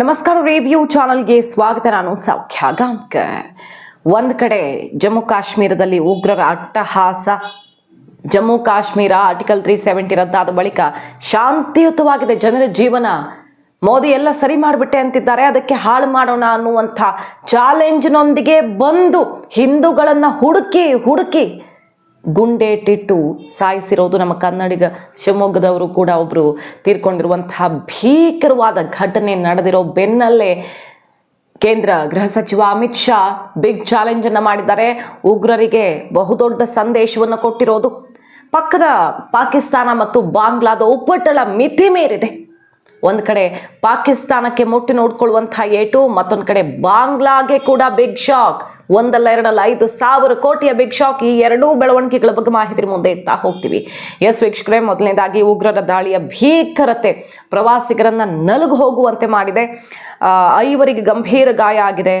ನಮಸ್ಕಾರ ರಿವ್ಯೂ ಚಾನಲ್ಗೆ ಸ್ವಾಗತ. ನಾನು ಸೌಖ್ಯ ಗಾಂಕ ಒಂದು ಕಡೆ ಜಮ್ಮು ಕಾಶ್ಮೀರದಲ್ಲಿ ಉಗ್ರರ ಅಟ್ಟಹಾಸ. Jammu Kashmir article three seventy ರದ್ದಾದ ಬಳಿಕ ಶಾಂತಿಯುತವಾಗಿದೆ. ಜನರ ಜೀವನ ಮೋದಿ ಎಲ್ಲ ಸರಿ ಮಾಡಿಬಿಟ್ಟೆ ಅಂತಿದ್ದಾರೆ. ಅದಕ್ಕೆ ಹಾಳು ಮಾಡೋಣ ಅನ್ನುವಂಥ ಚಾಲೆಂಜ್ನೊಂದಿಗೆ ಬಂದು ಹಿಂದೂಗಳನ್ನು ಹುಡುಕಿ ಹುಡುಕಿ ಗುಂಡೇಟಿಟ್ಟು ಸಾಯಿಸಿರೋದು ನಮ್ಮ ಕನ್ನಡಿಗ ಶಿವಮೊಗ್ಗದವರು ಕೂಡ ಒಬ್ಬರು ತೀರ್ಕೊಂಡಿರುವಂತಹ ಭೀಕರವಾದ ಘಟನೆ ನಡೆದಿರೋ ಬೆನ್ನಲ್ಲೇ ಕೇಂದ್ರ ಗೃಹ ಸಚಿವ ಅಮಿತ್ ಶಾ ಬಿಗ್ ಚಾಲೆಂಜ್ ಅನ್ನ ಮಾಡಿದ್ದಾರೆ. ಉಗ್ರರಿಗೆ ಬಹುದೊಡ್ಡ ಸಂದೇಶವನ್ನು ಕೊಟ್ಟಿರೋದು. ಪಕ್ಕದ ಪಾಕಿಸ್ತಾನ ಮತ್ತು ಬಾಂಗ್ಲಾದ ಉಪಟಳ ಮಿತಿ ಮೀರಿದೆ. ಒಂದು ಕಡೆ ಪಾಕಿಸ್ತಾನಕ್ಕೆ ಮುಟ್ಟಿ ನೋಡ್ಕೊಳ್ಳುವಂಥ ಏಟು, ಮತ್ತೊಂದು ಕಡೆ ಬಾಂಗ್ಲಾಗೆ ಕೂಡ ಬಿಗ್ ಶಾಕ್ ಒಂದಲ್ಲ ಎರಡಲ್ಲ, ಐದು ಸಾವಿರ ಕೋಟಿಯ ಶಾಕ್ ಈ ಎರಡೂ ಬೆಳವಣಿಗೆಗಳ ಬಗ್ಗೆ ಮಾಹಿತಿ ಮುಂದೆ ಇಡ್ತಾ ಹೋಗ್ತೀವಿ. ಎಸ್ ವೀಕ್ಷಕರೇ, ಮೊದಲನೇದಾಗಿ ಉಗ್ರರ ದಾಳಿಯ ಭೀಕರತೆ ಪ್ರವಾಸಿಗರನ್ನ ನಲುಗು ಹೋಗುವಂತೆ ಮಾಡಿದೆ. ಐವರಿಗೆ ಗಂಭೀರ ಗಾಯ ಆಗಿದೆ.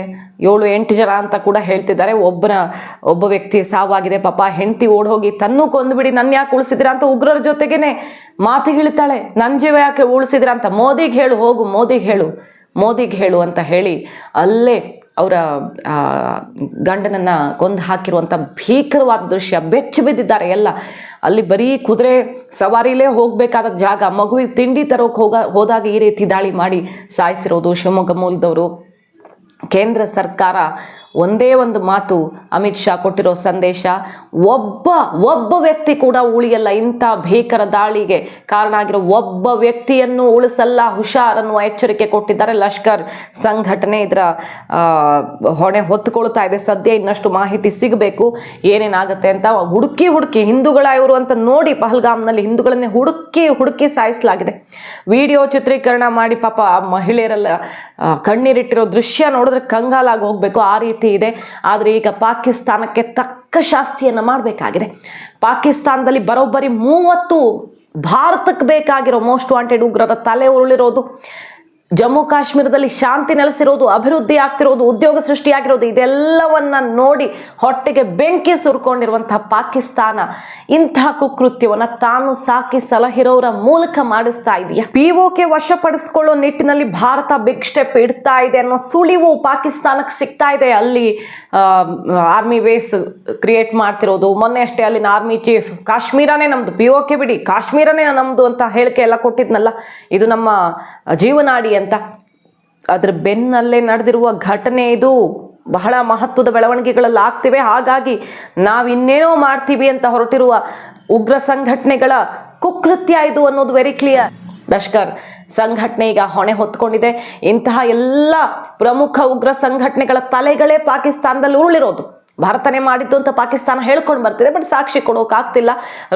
ಏಳು, ಎಂಟು ಜನ ಅಂತ ಕೂಡ ಹೇಳ್ತಿದ್ದಾರೆ. ಒಬ್ಬನ, ಒಬ್ಬ ವ್ಯಕ್ತಿ ಸಾವಾಗಿದೆ. ಪಾಪ, ಹೆಂಡತಿ ಓಡ್ ಹೋಗಿ ತನ್ನೂ ಕೊಂದುಬಿಡಿ, ನನ್ನ ಯಾಕೆ ಉಳಿಸಿದಿರ ಅಂತ ಉಗ್ರರ ಜೊತೆಗೇನೆ ಮಾತಿಗಿಳಿತಾಳೆ ನನ್ನ ಜೀವ ಯಾಕೆ ಉಳಿಸಿದಿರ ಅಂತ ಮೋದಿಗೆ ಹೇಳು, ಹೋಗು, ಮೋದಿಗೆ ಹೇಳು ಮೋದಿಗೆ ಹೇಳು ಅಂತ ಹೇಳಿ ಅಲ್ಲೇ ಅವರ ಗಂಡನನ್ನ ಕೊಂದು ಹಾಕಿರುವಂಥ ಭೀಕರವಾದ ದೃಶ್ಯ, ಬೆಚ್ಚ ಬಿದ್ದಿದ್ದಾರೆ ಎಲ್ಲ. ಅಲ್ಲಿ ಬರೀ ಕುದುರೆ ಸವಾರಿಲೇ ಹೋಗಬೇಕಾದ ಜಾಗ, ಮಗುವಿಗೆ ತಿಂಡಿ ತರೋಕೆ ಹೋಗ, ಹೋದಾಗ ಈ ರೀತಿ ದಾಳಿ ಮಾಡಿ ಸಾಯಿಸಿರೋದು ಶಿವಮೊಗ್ಗ ಮೂಲದವರು. ಕೇಂದ್ರ ಸರ್ಕಾರ ಒಂದೇ ಒಂದು ಮಾತು ಅಮಿತ್ ಶಾ ಕೊಟ್ಟಿರೋ ಸಂದೇಶ, ಒಬ್ಬ ಒಬ್ಬ ವ್ಯಕ್ತಿ ಕೂಡ ಉಳಿಯಲ್ಲ, ಇಂಥ ಭೀಕರ ದಾಳಿಗೆ ಕಾರಣ ಆಗಿರೋ ಒಬ್ಬ ವ್ಯಕ್ತಿಯನ್ನು ಉಳಿಸಲ್ಲ ಹುಷಾರ್ ಅನ್ನುವ ಎಚ್ಚರಿಕೆ ಕೊಟ್ಟಿದ್ದಾರೆ ಲಷ್ಕರ್ ಸಂಘಟನೆ. ಇದರ ಹೊಣೆ ಹೊತ್ತುಕೊಳ್ತಾ ಇದೆ. ಸದ್ಯ ಇನ್ನಷ್ಟು ಮಾಹಿತಿ ಸಿಗಬೇಕು, ಏನೇನಾಗುತ್ತೆ ಅಂತ ಹುಡುಕಿ ಹುಡುಕಿ ಹಿಂದೂಗಳ ಇವರು ಅಂತ ನೋಡಿ ಪಹಲ್ಗಾಮ್ನಲ್ಲಿ ಹಿಂದೂಗಳನ್ನೇ ಹುಡುಕಿ ಹುಡುಕಿ ಸಾಯಿಸಲಾಗಿದೆ. ವಿಡಿಯೋ ಚಿತ್ರೀಕರಣ ಮಾಡಿ ಪಾಪ ಆ ಮಹಿಳೆಯರೆಲ್ಲ ಕಣ್ಣೀರಿಟ್ಟಿರೋ ದೃಶ್ಯ ನೋಡಿದ್ರೆ ಕಂಗಾಲಾಗಿ ಹೋಗಬೇಕು. ಆ ರೀತಿ ಇದೆ. ಆದರೆ ಈಗ ಪಾಕಿಸ್ತಾನಕ್ಕೆ ತಕ್ಕ ಶಾಸ್ತಿಯನ್ನು ಮಾಡಬೇಕಾಗಿದೆ. ಪಾಕಿಸ್ತಾನದಲ್ಲಿ ಬರೋಬ್ಬರಿ ಮೂವತ್ತು ಭಾರತಕ್ಕೆ ಬೇಕಾಗಿರೋ ಮೋಸ್ಟ್ ವಾಂಟೆಡ್ ಉಗ್ರರ ತಲೆ ಉರುಳಿರೋದು. ಜಮ್ಮು ಕಾಶ್ಮೀರದಲ್ಲಿ ಶಾಂತಿ ನೆಲೆಸಿರೋದು, ಅಭಿವೃದ್ಧಿ ಆಗ್ತಿರೋದು, ಉದ್ಯೋಗ ಸೃಷ್ಟಿಯಾಗಿರೋದು, ಇದೆಲ್ಲವನ್ನ ನೋಡಿ ಹೊಟ್ಟೆಗೆ ಬೆಂಕಿ ಸುರ್ಕೊಂಡಿರುವಂತಹ ಪಾಕಿಸ್ತಾನ. ಇಂತಹ ಕುಕೃತ್ಯವನ್ನು ತಾನು ಸಾಕಿ ಸಲಹಿರೋರ ಮೂಲಕ ಮಾಡಿಸ್ತಾ ಇದೆಯಾ. ಪಿಒಕೆ ವಶಪಡಿಸಿಕೊಳ್ಳೋ ನಿಟ್ಟಿನಲ್ಲಿ ಭಾರತ ಬಿಗ್ ಸ್ಟೆಪ್ ಇಡ್ತಾ ಇದೆ ಅನ್ನೋ ಸುಳಿವು ಪಾಕಿಸ್ತಾನಕ್ಕೆ ಸಿಗ್ತಾ ಇದೆ. ಅಲ್ಲಿ ಆರ್ಮಿ ಬೇಸ್ ಕ್ರಿಯೇಟ್ ಮಾಡ್ತಿರೋದು. ಮೊನ್ನೆ ಅಷ್ಟೇ ಅಲ್ಲಿನ ಆರ್ಮಿ ಚೀಫ್, ಕಾಶ್ಮೀರನೇ ನಮ್ದು. ಪಿಒಕೆ ಬಿಡಿ, ಕಾಶ್ಮೀರನೇ ನಮ್ದು ಅಂತ ಹೇಳಿಕೆ ಎಲ್ಲ ಕೊಟ್ಟಿದ್ನಲ್ಲ. ಇದು ನಮ್ಮ ಜೀವನಾಡಿ ಅಂತ. ಅದ್ರ ಬೆನ್ನಲ್ಲೇ ನಡೆದಿರುವ ಘಟನೆ ಇದು. ಬಹಳ ಮಹತ್ವದ ಬೆಳವಣಿಗೆಗಳಲ್ಲಿ ಆಗ್ತಿವೆ. ಹಾಗಾಗಿ ನಾವು ಇನ್ನೇನೋ ಮಾಡ್ತೀವಿ ಅಂತ ಹೊರಟಿರುವ ಉಗ್ರ ಸಂಘಟನೆಗಳ ಕುಕೃತ್ಯ ಇದು ಅನ್ನೋದು ವೆರಿ ಕ್ಲಿಯರ್ ಲಷ್ಕರ್ ಸಂಘಟನೆ ಈಗ ಹೊಣೆ ಹೊತ್ಕೊಂಡಿದೆ. ಇಂತಹ ಎಲ್ಲ ಪ್ರಮುಖ ಉಗ್ರ ಸಂಘಟನೆಗಳ ತಲೆಗಳೇ ಪಾಕಿಸ್ತಾನದಲ್ಲಿ ಉರುಳಿರೋದು. ಭಾರತನೇ ಮಾಡಿದ್ದು ಅಂತ ಪಾಕಿಸ್ತಾನ ಹೇಳ್ಕೊಂಡು ಬರ್ತಿದೆ ಬಟ್ ಸಾಕ್ಷಿ ಕೊಡೋಕ್ಕಾಗ್ತಿಲ್ಲ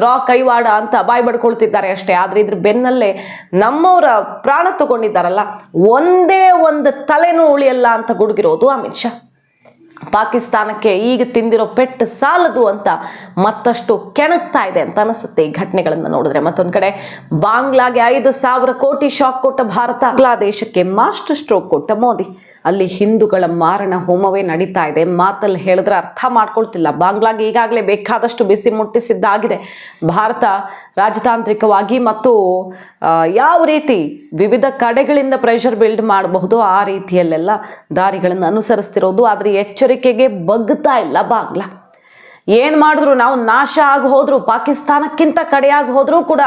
ರಾ ಕೈವಾಡ ಅಂತ ಬಾಯ್ ಬಡ್ಕೊಳ್ತಿದ್ದಾರೆ ಅಷ್ಟೇ. ಆದರೆ ಇದ್ರ ಬೆನ್ನಲ್ಲೇ ನಮ್ಮವರ ಪ್ರಾಣ ತಗೊಂಡಿದ್ದಾರಲ್ಲ, ಒಂದೇ ಒಂದು ತಲೆನೂ ಉಳಿಯಲ್ಲ ಅಂತ ಗುಡುಗಿರೋದು ಅಮಿತ್ ಶಾ. ಪಾಕಿಸ್ತಾನಕ್ಕೆ ಈಗ ತಿಂದಿರೋ ಪೆಟ್ಟು ಸಾಲದು ಅಂತ ಮತ್ತಷ್ಟು ಕೆಣಕ್ತಾ ಇದೆ ಅಂತ ಅನಿಸುತ್ತೆ ಈ ಘಟನೆಗಳನ್ನು ನೋಡಿದ್ರೆ. ಮತ್ತೊಂದು ಕಡೆ, ಬಾಂಗ್ಲಾಗೆ ಐದು ಸಾವಿರ ಕೋಟಿ ಶಾಕ್ ಕೊಟ್ಟ ಭಾರತ, ಬಾಂಗ್ಲಾದೇಶಕ್ಕೆ ಮಾಸ್ಟರ್ ಸ್ಟ್ರೋಕ್ ಕೊಟ್ಟ ಮೋದಿ. ಅಲ್ಲಿ ಹಿಂದೂಗಳ ಮಾರಣ ಹೋಮವೇ ನಡೀತಾ ಇದೆ. ಮಾತಲ್ಲಿ ಹೇಳಿದ್ರೆ ಅರ್ಥ ಮಾಡ್ಕೊಳ್ತಿಲ್ಲ. ಬಾಂಗ್ಲಾಗೆ ಈಗಾಗಲೇ ಬೇಕಾದಷ್ಟು ಬಿಸಿ ಮುಟ್ಟಿಸಿದ್ದಾಗಿದೆ. ಭಾರತ ರಾಜತಾಂತ್ರಿಕವಾಗಿ ಮತ್ತು ಯಾವ ರೀತಿ ವಿವಿಧ ಕಡೆಗಳಿಂದ ಪ್ರೆಷರ್ ಬಿಲ್ಡ್ ಮಾಡಬಹುದು ಆ ರೀತಿಯಲ್ಲೆಲ್ಲ ದಾರಿಗಳನ್ನು ಅನುಸರಿಸ್ತಿರೋದು ಆದರೆ ಎಚ್ಚರಿಕೆಗೆ ಬಗ್ತಾ ಇಲ್ಲ ಬಾಂಗ್ಲಾ. ಏನು ಮಾಡಿದ್ರು ನಾವು ನಾಶ ಆಗಿ ಹೋದರೂ, ಪಾಕಿಸ್ತಾನಕ್ಕಿಂತ ಕಡೆಯಾಗಿ ಹೋದರೂ ಕೂಡ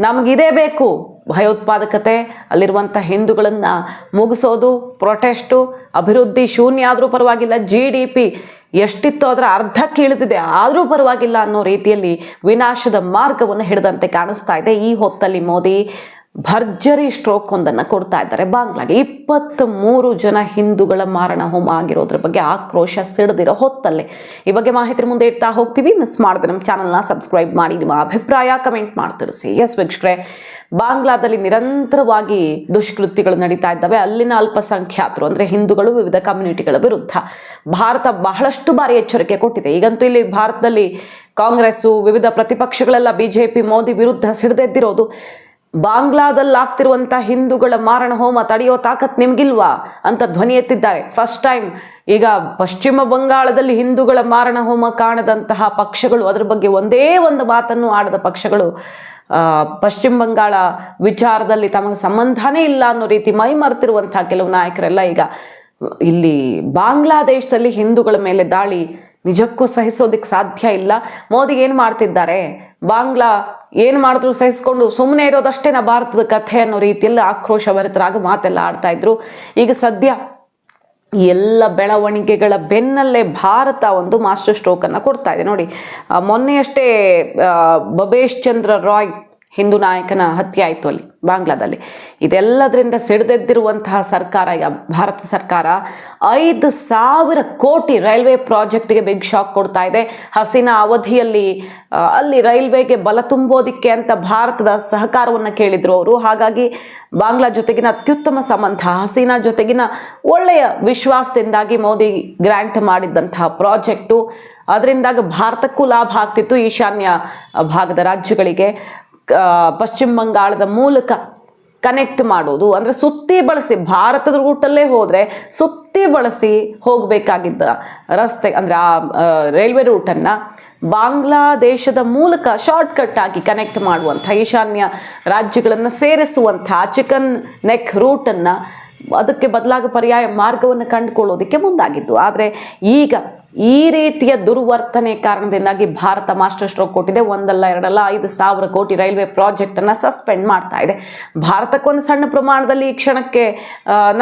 ನಮಗಿದೇ ಬೇಕು. ಭಯೋತ್ಪಾದಕತೆ, ಅಲ್ಲಿರುವಂಥ ಹಿಂದೂಗಳನ್ನು ಮುಗಿಸೋದು ಪ್ರೊಟೆಸ್ಟು ಅಭಿವೃದ್ಧಿ ಶೂನ್ಯ ಆದರೂ ಪರವಾಗಿಲ್ಲ ಜಿ ಡಿ ಪಿ ಎಷ್ಟಿತ್ತು ಅದರ ಅರ್ಧಕ್ಕೆ ಇಳಿದಿದೆ ಆದರೂ ಪರವಾಗಿಲ್ಲ ಅನ್ನೋ ರೀತಿಯಲ್ಲಿ ವಿನಾಶದ ಮಾರ್ಗವನ್ನು ಹಿಡಿದಂತೆ ಕಾಣಿಸ್ತಾ ಇದೆ ಈ ಹೊತ್ತಲ್ಲಿ ಮೋದಿ. ಭರ್ಜರಿ ಸ್ಟ್ರೋಕ್ ಒಂದನ್ನು ಕೊಡ್ತಾ ಇದ್ದಾರೆ ಬಾಂಗ್ಲಾಗೆ. ಇಪ್ಪತ್ತ್ ಮೂರು ಜನ ಹಿಂದೂಗಳ ಮಾರಣ ಹೋಮ ಆಗಿರೋದ್ರ ಬಗ್ಗೆ ಆಕ್ರೋಶ ಸಿಡಿದಿರೋ ಹೊತ್ತಲ್ಲೇ. ಈ ಬಗ್ಗೆ ಮಾಹಿತಿ ಮುಂದೆ ಇಡ್ತಾ ಹೋಗ್ತೀವಿ. ಮಿಸ್ ಮಾಡಿದ್ರೆ ನಮ್ಮ ಚಾನಲ್ನ ಸಬ್ಸ್ಕ್ರೈಬ್ ಮಾಡಿ ನಿಮ್ಮ ಅಭಿಪ್ರಾಯ ಕಮೆಂಟ್ ಮಾಡಿ ತಿಳಿಸಿ. ಎಸ್ ವೀಕ್ಷಕರೇ, ಬಾಂಗ್ಲಾದಲ್ಲಿ ನಿರಂತರವಾಗಿ ದುಷ್ಕೃತ್ಯಗಳು ನಡೀತಾ ಇದ್ದಾವೆ. ಅಲ್ಲಿನ ಅಲ್ಪಸಂಖ್ಯಾತರು ಅಂದರೆ ಹಿಂದೂಗಳು, ವಿವಿಧ ಕಮ್ಯುನಿಟಿಗಳ ವಿರುದ್ಧ. ಭಾರತ ಬಹಳಷ್ಟು ಬಾರಿ ಎಚ್ಚರಿಕೆ ಕೊಟ್ಟಿದೆ. ಈಗಂತೂ ಇಲ್ಲಿ ಭಾರತದಲ್ಲಿ ಕಾಂಗ್ರೆಸ್ಸು, ವಿವಿಧ ಪ್ರತಿಪಕ್ಷಗಳೆಲ್ಲ ಬಿ ಜೆ ಪಿ ಮೋದಿ ವಿರುದ್ಧ ಸಿಡಿದೆದ್ದಿರೋದು. ಬಾಂಗ್ಲಾದಲ್ಲಿ ಆಗ್ತಿರುವಂತಹ ಹಿಂದೂಗಳ ಮಾರಣ ಹೋಮ ತಡೆಯೋ ತಾಕತ್ ನಿಮ್ಗಿಲ್ವಾ ಅಂತ ಧ್ವನಿ ಎತ್ತಿದ್ದಾರೆ. ಫಸ್ಟ್ ಟೈಮ್ ಈಗ ಪಶ್ಚಿಮ ಬಂಗಾಳದಲ್ಲಿ ಹಿಂದೂಗಳ ಮಾರಣ ಹೋಮ ಕಾಣದಂತಹ ಪಕ್ಷಗಳು ಅದರ ಬಗ್ಗೆ ಒಂದೇ ಒಂದು ಮಾತನ್ನು ಆಡದ ಪಕ್ಷಗಳು ಪಶ್ಚಿಮ ಬಂಗಾಳ ವಿಚಾರದಲ್ಲಿ ತಮಗೆ ಸಂಬಂಧನೇ ಇಲ್ಲ ಅನ್ನೋ ರೀತಿ ಮೈ ಮರೆತಿರುವಂತಹ ಕೆಲವು ನಾಯಕರೆಲ್ಲ ಈಗ ಇಲ್ಲಿ ಬಾಂಗ್ಲಾದೇಶದಲ್ಲಿ ಹಿಂದೂಗಳ ಮೇಲೆ ದಾಳಿ ನಿಜಕ್ಕೂ ಸಹಿಸೋದಕ್ಕೆ ಸಾಧ್ಯ ಇಲ್ಲ. ಮೋದಿ ಏನು ಮಾಡ್ತಿದ್ದಾರೆ? ಬಾಂಗ್ಲಾ ಏನು ಮಾಡಿದ್ರು ಸಹಿಸ್ಕೊಂಡು ಸುಮ್ಮನೆ ಇರೋದಷ್ಟೇ ನಾ ಭಾರತದ ಕಥೆ ಅನ್ನೋ ರೀತಿಯಲ್ಲಿ ಆಕ್ರೋಶಭರಿತರಾಗಿ ಮಾತೆಲ್ಲ ಆಡ್ತಾ ಇದ್ರು. ಈಗ ಸದ್ಯ ಎಲ್ಲ ಬೆಳವಣಿಗೆಗಳ ಬೆನ್ನಲ್ಲೇ ಭಾರತ ಒಂದು ಮಾಸ್ಟರ್ ಸ್ಟ್ರೋಕನ್ನು ಕೊಡ್ತಾ ಇದೆ. ನೋಡಿ ಮೊನ್ನೆಯಷ್ಟೇ ಬಬೇಶ್ ಚಂದ್ರ ರಾಯ್ ಹಿಂದೂ ನಾಯಕನ ಹತ್ಯೆ ಆಯಿತು ಅಲ್ಲಿ, ಬಾಂಗ್ಲಾದಲ್ಲಿ. ಇದೆಲ್ಲದರಿಂದ ಸಿಡಿದೆದ್ದಿರುವಂತಹ ಸರ್ಕಾರ ಭಾರತ ಸರ್ಕಾರ ಐದು ಸಾವಿರ ಕೋಟಿ ರೈಲ್ವೆ ಪ್ರಾಜೆಕ್ಟ್ಗೆ ಬಿಗ್ ಶಾಕ್ ಕೊಡ್ತಾ ಇದೆ. ಹಸಿನ ಅವಧಿಯಲ್ಲಿ ಅಲ್ಲಿ ರೈಲ್ವೆಗೆ ಬಲ ತುಂಬೋದಿಕ್ಕೆ ಅಂತ ಭಾರತದ ಸಹಕಾರವನ್ನು ಕೇಳಿದರು ಅವರು. ಹಾಗಾಗಿ ಬಾಂಗ್ಲಾ ಜೊತೆಗಿನ ಅತ್ಯುತ್ತಮ ಸಂಬಂಧ, ಹಸೀನಾ ಜೊತೆಗಿನ ಒಳ್ಳೆಯ ವಿಶ್ವಾಸದಿಂದಾಗಿ ಮೋದಿ ಗ್ರ್ಯಾಂಟ್ ಮಾಡಿದ್ದಂತಹ ಪ್ರಾಜೆಕ್ಟು. ಅದರಿಂದಾಗ ಭಾರತಕ್ಕೂ ಲಾಭ ಆಗ್ತಿತ್ತು ಈಶಾನ್ಯ ಭಾಗದ ರಾಜ್ಯಗಳಿಗೆ. ಪಶ್ಚಿಮ ಬಂಗಾಳದ ಮೂಲಕ ಕನೆಕ್ಟ್ ಮಾಡೋದು ಅಂದರೆ ಸುತ್ತಿ ಬಳಸಿ, ಭಾರತದ ರೂಟಲ್ಲೇ ಹೋದರೆ ಸುತ್ತಿ ಬಳಸಿ ಹೋಗಬೇಕಾಗಿದ್ದ ರಸ್ತೆ, ಅಂದರೆ ಆ ರೈಲ್ವೆ ರೂಟನ್ನು ಬಾಂಗ್ಲಾದೇಶದ ಮೂಲಕ ಶಾರ್ಟ್ಕಟ್ ಆಗಿ ಕನೆಕ್ಟ್ ಮಾಡುವಂಥ, ಈಶಾನ್ಯ ರಾಜ್ಯಗಳನ್ನು ಸೇರಿಸುವಂಥ ಚಿಕನ್ ನೆಕ್ ರೂಟನ್ನು ಅದಕ್ಕೆ ಬದಲಾಗಿ ಪರ್ಯಾಯ ಮಾರ್ಗವನ್ನು ಕಂಡುಕೊಳ್ಳೋದಕ್ಕೆ ಮುಂದಾಗಿದ್ದು. ಆದರೆ ಈಗ ಈ ರೀತಿಯ ದುರ್ವರ್ತನೆ ಕಾರಣದಿಂದಾಗಿ ಭಾರತ ಮಾಸ್ಟರ್ ಸ್ಟ್ರೋಕ್ ಕೊಟ್ಟಿದೆ. ಒಂದಲ್ಲ, ಎರಡಲ್ಲ, ಐದು ಸಾವಿರ ಕೋಟಿ ರೈಲ್ವೆ ಪ್ರಾಜೆಕ್ಟನ್ನು ಸಸ್ಪೆಂಡ್ ಮಾಡ್ತಾ ಇದೆ. ಭಾರತಕ್ಕೊಂದು ಸಣ್ಣ ಪ್ರಮಾಣದಲ್ಲಿ ಈ ಕ್ಷಣಕ್ಕೆ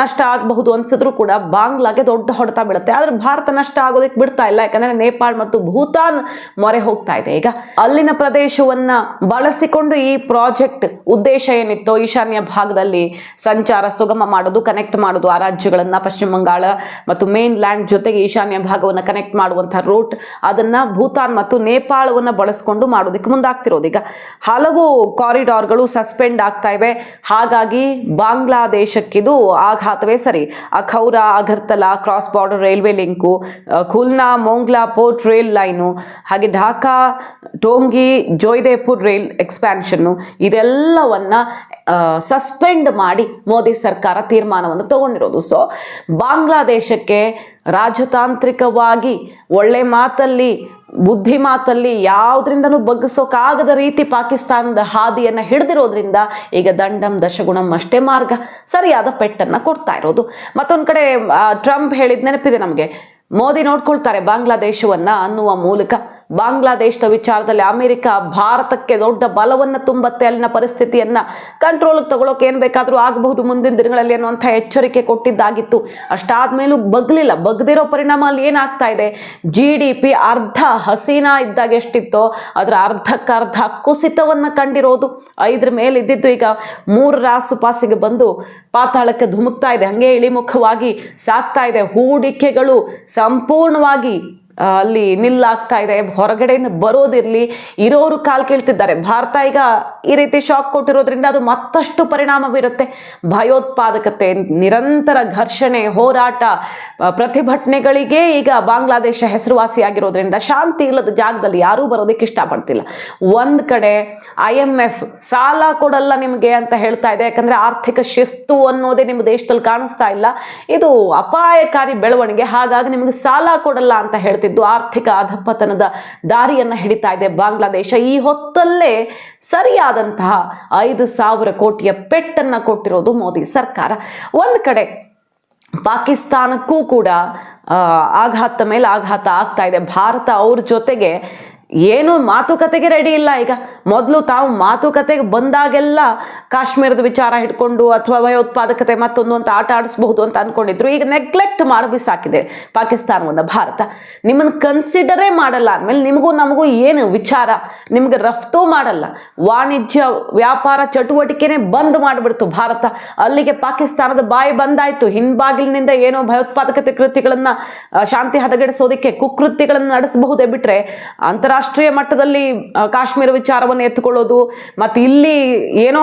ನಷ್ಟ ಆಗಬಹುದು ಅನ್ಸಿದ್ರು ಕೂಡ ಬಾಂಗ್ಲಾಗೆ ದೊಡ್ಡ ಹೊಡೆತ ಬೀಳುತ್ತೆ. ಆದರೆ ಭಾರತ ನಷ್ಟ ಆಗೋದಕ್ಕೆ ಬಿಡ್ತಾ ಇಲ್ಲ. ಯಾಕಂದ್ರೆ ನೇಪಾಳ ಮತ್ತು ಭೂತಾನ್ ಮೊರೆ ಹೋಗ್ತಾ ಇದೆ. ಈಗ ಅಲ್ಲಿನ ಪ್ರದೇಶವನ್ನ ಬಳಸಿಕೊಂಡು ಈ ಪ್ರಾಜೆಕ್ಟ್ ಉದ್ದೇಶ ಏನಿತ್ತು, ಈಶಾನ್ಯ ಭಾಗದಲ್ಲಿ ಸಂಚಾರ ಸುಗಮ ಮಾಡೋದು ಕನೆಕ್ಟ್ ಮಾಡೋದು, ಆ ರಾಜ್ಯಗಳನ್ನ ಪಶ್ಚಿಮ ಬಂಗಾಳ ಮತ್ತು ಮೇನ್ ಲ್ಯಾಂಡ್ ಜೊತೆಗೆ ಈಶಾನ್ಯ ಭಾಗವನ್ನು ಕನೆಕ್ಟ್ ಮಾಡುವಂಥ ರೂಟ್ ಅದನ್ನ ಭೂತಾನ್ ಮತ್ತು ನೇಪಾಳವನ್ನು ಬಳಸ್ಕೊಂಡು ಮಾಡೋದಕ್ಕೆ ಮುಂದಾಗ್ತಿರೋದು. ಈಗ ಹಲವು ಕಾರಿಡಾರ್ಗಳು ಸಸ್ಪೆಂಡ್ ಆಗ್ತಾ ಇವೆ. ಹಾಗಾಗಿ ಬಾಂಗ್ಲಾದೇಶಕ್ಕಿದು ಆಘಾತವೇ ಸರಿ. Akhaura Agartala cross border railway link Khulna, Mongla port rail line ಹಾಗೆ ಢಾಕಾ, ಟೋಂಗಿ, ಜೋಯ್ದೇಪುರ್ ರೈಲ್ ಎಕ್ಸ್ಪ್ಯಾನ್ಷನ್ನು ಇದೆಲ್ಲವನ್ನ ಸಸ್ಪೆಂಡ್ ಮಾಡಿ ಮೋದಿ ಸರ್ಕಾರ ತೀರ್ಮಾನವನ್ನು ತಗೊಂಡಿರೋದು. ಸೊ ಬಾಂಗ್ಲಾದೇಶಕ್ಕೆ ರಾಜತಾಂತ್ರಿಕವಾಗಿ ಒಳ್ಳೆ ಮಾತಲ್ಲಿ, ಬುದ್ಧಿ ಮಾತಲ್ಲಿ ಯಾವುದರಿಂದನೂ ಬಗ್ಗಿಸೋಕ್ಕಾಗದ ರೀತಿ ಪಾಕಿಸ್ತಾನದ ಹಾದಿಯನ್ನು ಹಿಡಿದಿರೋದ್ರಿಂದ ಈಗ ದಂಡಂ ದಶಗುಣಂ ಅಷ್ಟೇ ಮಾರ್ಗ, ಸರಿಯಾದ ಪೆಟ್ಟನ್ನು ಕೊಡ್ತಾ ಇರೋದು. ಮತ್ತೊಂದು ಕಡೆ ಟ್ರಂಪ್ ಹೇಳಿದ ನೆನಪಿದೆ ನಮಗೆ, ಮೋದಿ ನೋಡ್ಕೊಳ್ತಾರೆ ಬಾಂಗ್ಲಾದೇಶವನ್ನು ಅನ್ನುವ ಮೂಲಕ. ಬಾಂಗ್ಲಾದೇಶದ ವಿಚಾರದಲ್ಲಿ ಅಮೆರಿಕ ಭಾರತಕ್ಕೆ ದೊಡ್ಡ ಬಲವನ್ನು ತುಂಬತ್ತೆ ಅಲ್ಲಿನ ಪರಿಸ್ಥಿತಿಯನ್ನ ಕಂಟ್ರೋಲ್ಗೆ ತಗೊಳ್ಳೋಕೆ ಏನು ಬೇಕಾದರೂ ಆಗಬಹುದು ಮುಂದಿನ ದಿನಗಳಲ್ಲಿ ಅನ್ನುವಂಥ ಎಚ್ಚರಿಕೆ ಕೊಟ್ಟಿದ್ದಾಗಿತ್ತು. ಅಷ್ಟಾದ್ಮೇಲೂ ಬಗ್ಲಿಲ್ಲ. ಬಗ್ದಿರೋ ಪರಿಣಾಮ ಅಲ್ಲಿ ಏನಾಗ್ತಾ ಇದೆ? ಜಿ ಡಿ ಪಿ ಅರ್ಧ ಹಸೀನಾ ಇದ್ದಾಗ ಎಷ್ಟಿತ್ತೋ, ಅದರ ಅರ್ಧಕ್ಕರ್ಧ ಕುಸಿತವನ್ನು ಕಂಡಿರೋದು. ಐದರ ಮೇಲೆ ಇದ್ದಿದ್ದು ಈಗ ಮೂರರ ರಾಸು ಪಾಸಿಗೆ ಬಂದು ಪಾತಾಳಕ್ಕೆ ಧುಮುಕ್ತಾ ಇದೆ. ಹಂಗೆ ಇಳಿಮುಖವಾಗಿ ಸಾಕ್ತಾ ಇದೆ. ಹೂಡಿಕೆಗಳು ಸಂಪೂರ್ಣವಾಗಿ ಅಲ್ಲಿ ನಿಲ್ಲಾಗ್ತಾ ಇದೆ. ಹೊರಗಡೆಯಿಂದ ಬರೋದಿರಲಿ. ಇರೋರು ಕಾಲು ಕೇಳ್ತಿದ್ದಾರೆ. ಭಾರತ ಈಗ ಈ ರೀತಿ ಶಾಕ್ ಕೊಟ್ಟಿರೋದ್ರಿಂದ ಅದು ಮತ್ತಷ್ಟು ಪರಿಣಾಮ ಬೀರುತ್ತೆ. ಭಯೋತ್ಪಾದಕತೆ, ನಿರಂತರ ಘರ್ಷಣೆ, ಹೋರಾಟ ಪ್ರತಿಭಟನೆಗಳಿಗೆ ಈಗ ಬಾಂಗ್ಲಾದೇಶ ಹೆಸರುವಾಸಿಯಾಗಿರೋದ್ರಿಂದ ಶಾಂತಿ ಇಲ್ಲದ ಜಾಗದಲ್ಲಿ ಯಾರೂ ಬರೋದಕ್ಕೆ ಇಷ್ಟಪಡ್ತಿಲ್ಲ. ಒಂದು ಕಡೆ ಐ ಎಂ ಎಫ್ ಸಾಲ ಕೊಡಲ್ಲ ನಿಮಗೆ ಅಂತ ಹೇಳ್ತಾ ಇದೆ. ಯಾಕಂದ್ರೆ ಆರ್ಥಿಕ ಶಿಸ್ತು ಅನ್ನೋದೇ ನಿಮ್ಮ ದೇಶದಲ್ಲಿ ಕಾಣಿಸ್ತಾ ಇಲ್ಲ. ಇದು ಅಪಾಯಕಾರಿ ಬೆಳವಣಿಗೆ. ಹಾಗಾಗಿ ನಿಮಗೆ ಸಾಲ ಕೊಡಲ್ಲ ಅಂತ ಹೇಳ್ತಿದ್ದು ಆರ್ಥಿಕ ಅಧಪತನದ ದಾರಿಯನ್ನ ಹಿಡಿತಾ ಇದೆ ಬಾಂಗ್ಲಾದೇಶ. ಈ ಹೊತ್ತಲ್ಲೇ ಸರಿಯಾದಂತಹ ಐದು ಸಾವಿರ ಕೋಟಿಯ ಪೆಟ್ಟನ್ನ ಕೊಟ್ಟಿರೋದು ಮೋದಿ ಸರ್ಕಾರ. ಒಂದು ಕಡೆ ಪಾಕಿಸ್ತಾನಕ್ಕೂ ಕೂಡ ಆಘಾತ ಮೇಲೆ ಆಘಾತ ಆಗ್ತಾ ಇದೆ. ಭಾರತ ಅವ್ರ ಜೊತೆಗೆ ಏನು ಮಾತುಕತೆಗೆ ರೆಡಿ ಇಲ್ಲ ಈಗ. ಮೊದಲು ತಾವು ಮಾತುಕತೆಗೆ ಬಂದಾಗೆಲ್ಲ ಕಾಶ್ಮೀರದ ವಿಚಾರ ಹಿಡ್ಕೊಂಡು ಅಥವಾ ಭಯೋತ್ಪಾದಕತೆ ಮತ್ತೊಂದು ಅಂತ ಆಟ ಆಡಿಸ್ಬಹುದು ಅಂತ ಅನ್ಕೊಂಡಿದ್ರು. ಈಗ ನೆಗ್ಲೆಕ್ಟ್ ಮಾಡಿ ಬಿಸಾಕಿದೆ ಪಾಕಿಸ್ತಾನವನ್ನು ಭಾರತ. ನಿಮ್ಮನ್ನು ಕನ್ಸಿಡರೇ ಮಾಡಲ್ಲ. ಅಂದಮೇಲೆ ನಿಮಗೂ ನಮಗೂ ಏನು ವಿಚಾರ? ನಿಮಗೆ ರಫ್ತು ಮಾಡಲ್ಲ. ವಾಣಿಜ್ಯ, ವ್ಯಾಪಾರ ಚಟುವಟಿಕೆನೇ ಬಂದ್ ಮಾಡಿಬಿಡ್ತು ಭಾರತ. ಅಲ್ಲಿಗೆ ಪಾಕಿಸ್ತಾನದ ಬಾಯಿ ಬಂದಾಯ್ತು. ಹಿಂಬಾಗಿಲಿನಿಂದ ಏನೋ ಭಯೋತ್ಪಾದಕತೆ ಕೃತ್ಯಗಳನ್ನು ಶಾಂತಿ ಹದಗೆಡಿಸೋದಕ್ಕೆ ಕುಕೃತ್ಯಗಳನ್ನು ನಡೆಸಬಹುದೇ ಬಿಟ್ರೆ, ಅಂತಾರಾಷ್ಟ್ರೀಯ ಮಟ್ಟದಲ್ಲಿ ಕಾಶ್ಮೀರ ವಿಚಾರವನ್ನು ಎತ್ತುಕೊಳ್ಳೋದು ಮತ್ತು ಇಲ್ಲಿ ಏನೋ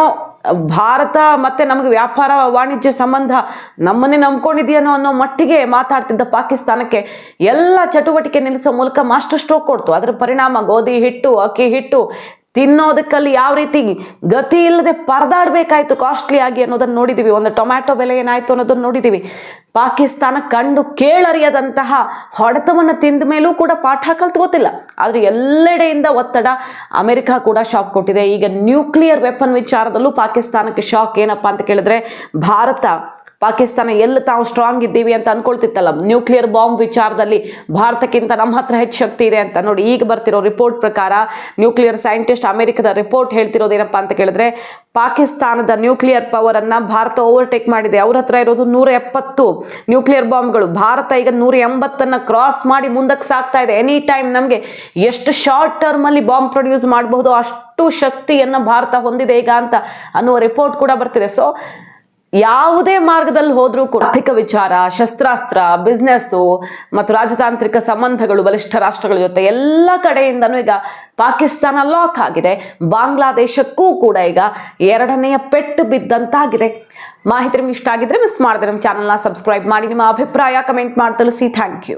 ಭಾರತ ಮತ್ತೆ ನಮಗೆ ವ್ಯಾಪಾರ, ವಾಣಿಜ್ಯ ಸಂಬಂಧ ನಮ್ಮನ್ನೇ ನಂಬ್ಕೊಂಡಿದೆಯೇನೋ ಅನ್ನೋ ಮಟ್ಟಿಗೆ ಮಾತಾಡ್ತಿದ್ದ ಪಾಕಿಸ್ತಾನಕ್ಕೆ ಎಲ್ಲ ಚಟುವಟಿಕೆ ನಿಲ್ಲಿಸೋ ಮೂಲಕ ಮಾಸ್ಟರ್ ಸ್ಟ್ರೋಕ್ ಕೊಡ್ತು. ಅದರ ಪರಿಣಾಮ ಗೋಧಿ ಹಿಟ್ಟು, ಅಕ್ಕಿ ಹಿಟ್ಟು ತಿನ್ನೋದಕ್ಕಲ್ಲಿ ಯಾವ ರೀತಿ ಗತಿ ಇಲ್ಲದೆ ಪರದಾಡಬೇಕಾಯ್ತು ಕಾಸ್ಟ್ಲಿ ಆಗಿ ಅನ್ನೋದನ್ನು ನೋಡಿದೀವಿ. ಒಂದು ಟೊಮ್ಯಾಟೊ ಬೆಲೆ ಏನಾಯ್ತು ಅನ್ನೋದನ್ನು ನೋಡಿದೀವಿ. ಪಾಕಿಸ್ತಾನ ಕಂಡು ಕೇಳರಿಯದಂತಹ ಹೊಡೆತವನ್ನು ತಿಂದ ಮೇಲೂ ಕೂಡ ಪಾಠ ಕಲ್ತ್ಕೋತಿಲ್ಲ ಆದರೆ ಎಲ್ಲೆಡೆಯಿಂದ ಒತ್ತಡ ಅಮೆರಿಕ ಕೂಡ ಶಾಕ್ ಕೊಟ್ಟಿದೆ. ಈಗ ನ್ಯೂಕ್ಲಿಯರ್ ವೆಪನ್ ವಿಚಾರದಲ್ಲೂ ಪಾಕಿಸ್ತಾನಕ್ಕೆ ಶಾಕ್ ಏನಪ್ಪ ಅಂತ ಕೇಳಿದ್ರೆ, ಭಾರತ ಪಾಕಿಸ್ತಾನ ಎಲ್ಲಿ ತಾವು ಸ್ಟ್ರಾಂಗ್ ಇದ್ದೀವಿ ಅಂತ ಅನ್ಕೊಳ್ತಿತ್ತಲ್ಲ ನ್ಯೂಕ್ಲಿಯರ್ ಬಾಂಬ್ ವಿಚಾರದಲ್ಲಿ ಭಾರತಕ್ಕಿಂತ ನಮ್ಮ ಹತ್ರ ಹೆಚ್ಚು ಶಕ್ತಿ ಇದೆ ಅಂತ. ನೋಡಿ, ಈಗ ಬರ್ತಿರೋ ರಿಪೋರ್ಟ್ ಪ್ರಕಾರ ನ್ಯೂಕ್ಲಿಯರ್ ಸೈಂಟಿಸ್ಟ್ ಅಮೆರಿಕದ ರಿಪೋರ್ಟ್ ಹೇಳ್ತಿರೋದೇನಪ್ಪ ಅಂತ ಕೇಳಿದ್ರೆ, ಪಾಕಿಸ್ತಾನದ ನ್ಯೂಕ್ಲಿಯರ್ ಪವರ್ ಅನ್ನ ಭಾರತ ಓವರ್ಟೇಕ್ ಮಾಡಿದೆ. ಅವ್ರ ಹತ್ರ ಇರೋದು ನೂರ ಎಪ್ಪತ್ತು ನ್ಯೂಕ್ಲಿಯರ್ ಬಾಂಬ್ಗಳು ಭಾರತ ಈಗ ನೂರ ಎಂಬತ್ತನ್ನ ಕ್ರಾಸ್ ಮಾಡಿ ಮುಂದಕ್ಕೆ ಸಾಕ್ತಾ ಇದೆ. ಎನಿ ಟೈಮ್ ನಮಗೆ ಎಷ್ಟು ಶಾರ್ಟ್ ಟರ್ಮ್ ಅಲ್ಲಿ ಬಾಂಬ್ ಪ್ರೊಡ್ಯೂಸ್ ಮಾಡಬಹುದು ಅಷ್ಟು ಶಕ್ತಿಯನ್ನ ಭಾರತ ಹೊಂದಿದೆ ಈಗ ಅಂತ ಅನ್ನುವ ರಿಪೋರ್ಟ್ ಕೂಡ ಬರ್ತಿದೆ. ಸೊ ಯಾವುದೇ ಮಾರ್ಗದಲ್ಲಿ ಹೋದ್ರೂ ಆರ್ಥಿಕ ವಿಚಾರ, ಶಸ್ತ್ರಾಸ್ತ್ರ ಬಿಸ್ನೆಸ್ಸು ಮತ್ತು ರಾಜತಾಂತ್ರಿಕ ಸಂಬಂಧಗಳು, ಬಲಿಷ್ಠ ರಾಷ್ಟ್ರಗಳ ಜೊತೆ ಎಲ್ಲ ಕಡೆಯಿಂದನೂ ಈಗ ಪಾಕಿಸ್ತಾನ ಲಾಕ್ ಆಗಿದೆ. ಬಾಂಗ್ಲಾದೇಶಕ್ಕೂ ಕೂಡ ಈಗ ಎರಡನೆಯ ಪೆಟ್ಟು ಬಿದ್ದಂತಾಗಿದೆ. ಮಾಹಿತಿ ನಿಮ್ಗೆ ಇಷ್ಟ ಆಗಿದ್ರೆ ಮಿಸ್ ಮಾಡಿದ್ರೆ ನಮ್ಮ ಚಾನಲ್ನ ಸಬ್ಸ್ಕ್ರೈಬ್ ಮಾಡಿ. ನಿಮ್ಮ ಅಭಿಪ್ರಾಯ ಕಮೆಂಟ್ ಮಾಡಿ ತಿಳಿಸಿ ಥ್ಯಾಂಕ್ ಯು